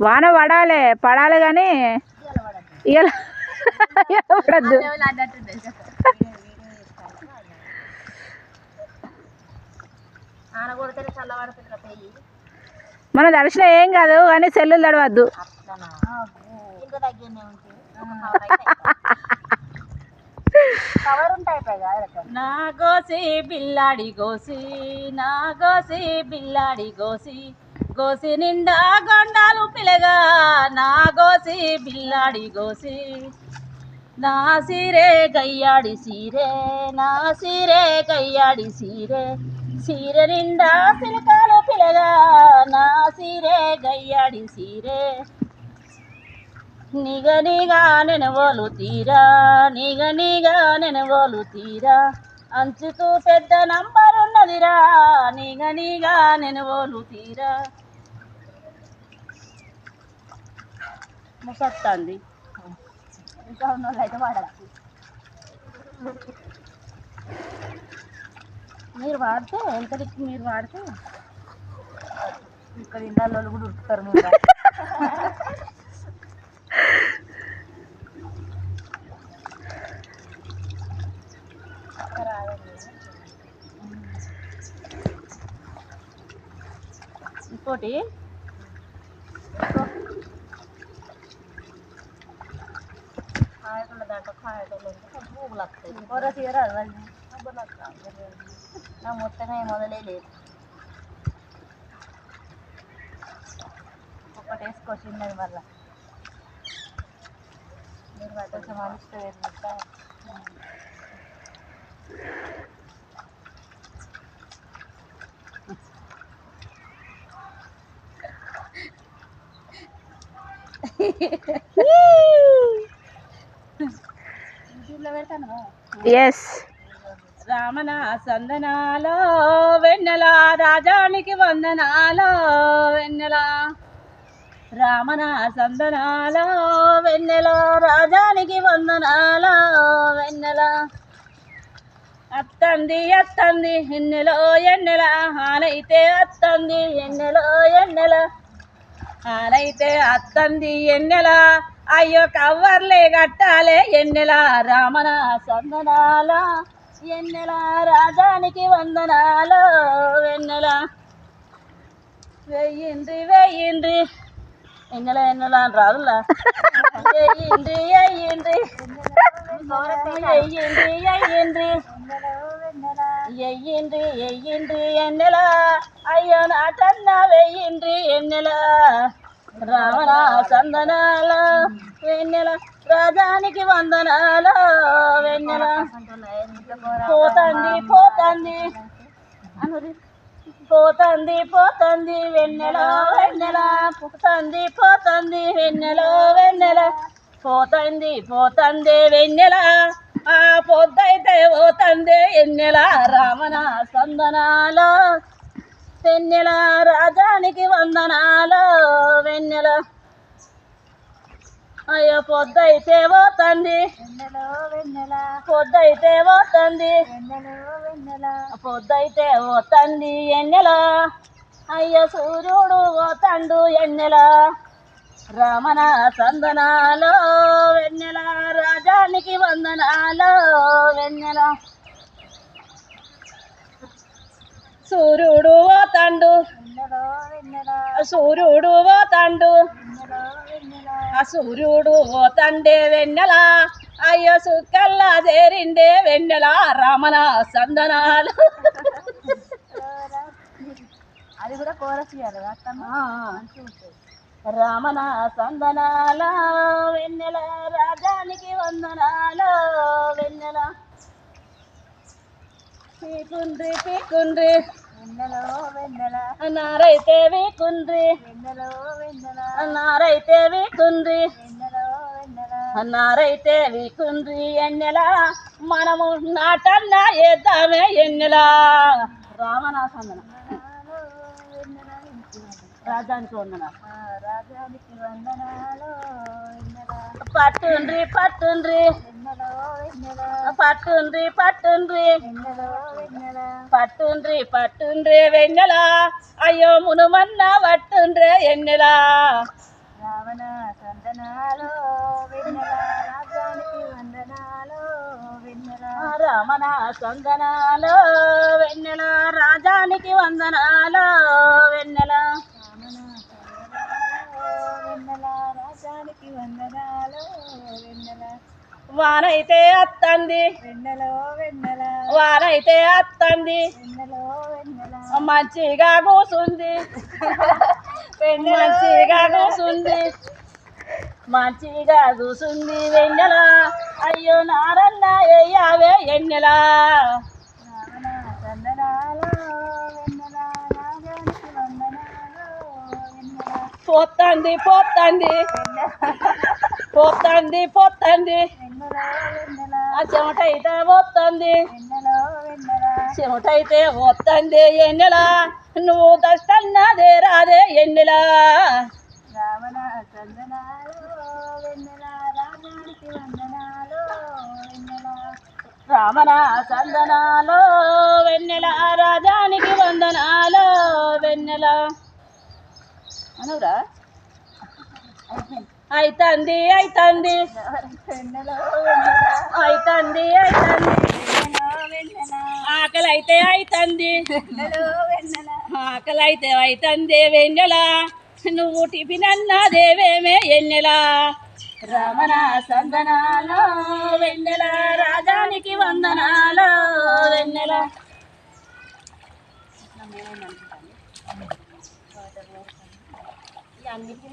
వాన పడాలి పడాలి కానీ పడద్దు. మన దర్శనం ఏం కాదు కానీ సెల్లులు తడవద్దు. నా గోసి బిల్లాడి గోసి నా గోసి బిల్లాడి గోసి గోసి నిండా గొండాలు పిలగా నా గోసి బిల్లాడి గోసి. నా సీరే గయ్యాడి సీరే నా సీరే గయ్యాడి సీరే సీరె నిండా పిలకాలు పిలగా నా సీరే గయ్యాడి సీరే. నిగ నిగా నెనవోలు తీరా నిగ నిగా నెనవోలు తీరా. అంచుతూ పెద్ద నంబర్ ఉన్నదిరా నిగ నిగా నెనవోలు తీరా. ముసత్తంది. ఇంకా ఉన్న వాళ్ళు అయితే వాడచ్చు. మీరు వాడితే ఎంతకి మీరు వాడితే ఇక్కడ ఇండాల కూడా ఉరుకుతారు మీరు ఇంకోటి? కాయకుండా దాంట్లో కాయటోళ్ళు ఉంటే పువ్వులు వస్తాయి. కూర తీయరా వాళ్ళు? నా మొత్తమే మొదలే లేదు. ఒకటి వేసుకో చిన్నది మళ్ళా. మీరు కొంచెం వేసుకుంటా ఎస్ రామన సందనాలో వెన్నెల రాజానికి వందనాలో వెన్నెల రామన సందనాలో వెన్నెల రాజానికి వందనాలో వెన్నెల అత్తంది అత్తంది ఎన్నెలో ఎన్నెల? హానైతే అత్తంది ఎన్నెలో ఎన్నెల? హానైతే అత్తంది ఎన్నెల? అయ్యో కవర్లే కట్టాలే ఎన్నెల? రామన సందనాల ఎన్నెల? రాజానికి వందనాలు వెన్నెల వెయ్యింది వెయ్యింది ఎన్నెల ఎన్నెల అని రాదులా? వెయ్యింది వెయ్యింది వెయ్యింది వెయ్యింది ఎయ్యింది ఎయ్యింది ఎన్నెల అయ్యో నాటన్న వెయ్యింది ఎన్నెల రావణ సందనాల వెన్నెల రాజానికి వందనాల వెన్నెల పోతంది పోతంది పోతంది పోతంది వెన్నెల వెన్నెల పోతంది పోతంది వెన్నెల వెన్నెల పోతంది పోతంది వెన్నెల ఆ పొద్దైతే పోతంది ఎన్నెల రామన సందనాలో వెన్నెల రాజానికి వందనాలు? వెన్నెల అయ్యో పొద్దైతే పోతంది వెన్నెలో వెన్నెల. పొద్దైతే పోతంది వెన్నెలో వెన్నెల. పొద్దైతే పోతంది ఎన్నెల? అయ్యో సూర్యుడు పోతండు ఎన్నెల? రమణ సందనాలో వెన్నెల రాజానికి వందనాలో వెన్నెల. సూర్యుడు వెన్నెలో వెన్నెల సూర్యుడు వెన్నెలో వెన్నెల ఆ సూర్యుడు పోతండే వెన్నెల. అయ్యో సుక్కల్లా చేరిండే వెన్నెల రమణ సందనాలు అది కూడా కోరస్ ఇయ్యాలి రమణ సందనాల వెన్నెల రాజానికి వందనాల వెన్నెల. పీకుండ్రి పీకుండ్రి వెన్నెలో వెన్నెల. నారైతే వీకుండ్రి. వెన్నెలో వెన్నెల. నారైతే వీకుండ్రి. వెన్నెలో వెన్నెల. అన్నారైతే వీకుండ్రి ఎన్నెల. మనము నాటన్నా వేద్దామే ఎన్నెల. రామణ సందన రాజానికి వందన రాజానికి వందనాలు పట్టుండ్రి పట్టుండ్రి. పట్టుండ్రి పట్టుండ్రి. పట్టుండ్రి పట్టుండ్రి వెన్నెల. అయ్యో మునుమన్న పట్టుండ్రే ఎన్నెలా. రావణ చందనాలో వెన్నెల. రాజానికి వందనాలో వెన్నెల. రమణ సందనాలో వెన్నెల. రాజానికి వందనాలో వెన్నెల రామణ చందనాలో వెన్నెల రాజానికి వందనాలో వెన్నెల వానైతే అత్తంది. వానైతే అత్తంది. మంచిగా కూసుంది. మంచిగా కూసుంది. మంచిగా కూసుంది వెన్నెల. అయ్యో నారన్న అయ్యావే ఎన్నెలా? పోతంది పోతంది పోతంది పోతంది చెమటైతే పోతుంది వెన్నెలో చెమటైతే పోతుంది ఎన్నెలా? నువ్వు దస్తన్నదే రాదే ఎన్నెలా? రావణ వెన్నెల వందనాలు సందనాలో వెన్నెల రాజానికి వందనాలో వెన్నెల. అనురా అయితంది అయితంది. వెన్నెలో వెన్నెల అయితంది అయితంది. ఆకలి అయితే అయితంది. ఆకలి అయితే అయితంది వెన్నెలా. నువ్వు టిఫిన్ అన్నదేవేమే ఎన్నెలా. రమణ సందనాలో వెన్నెల రాజానికి వందనాలో వెన్నెల. అన్నిటికీ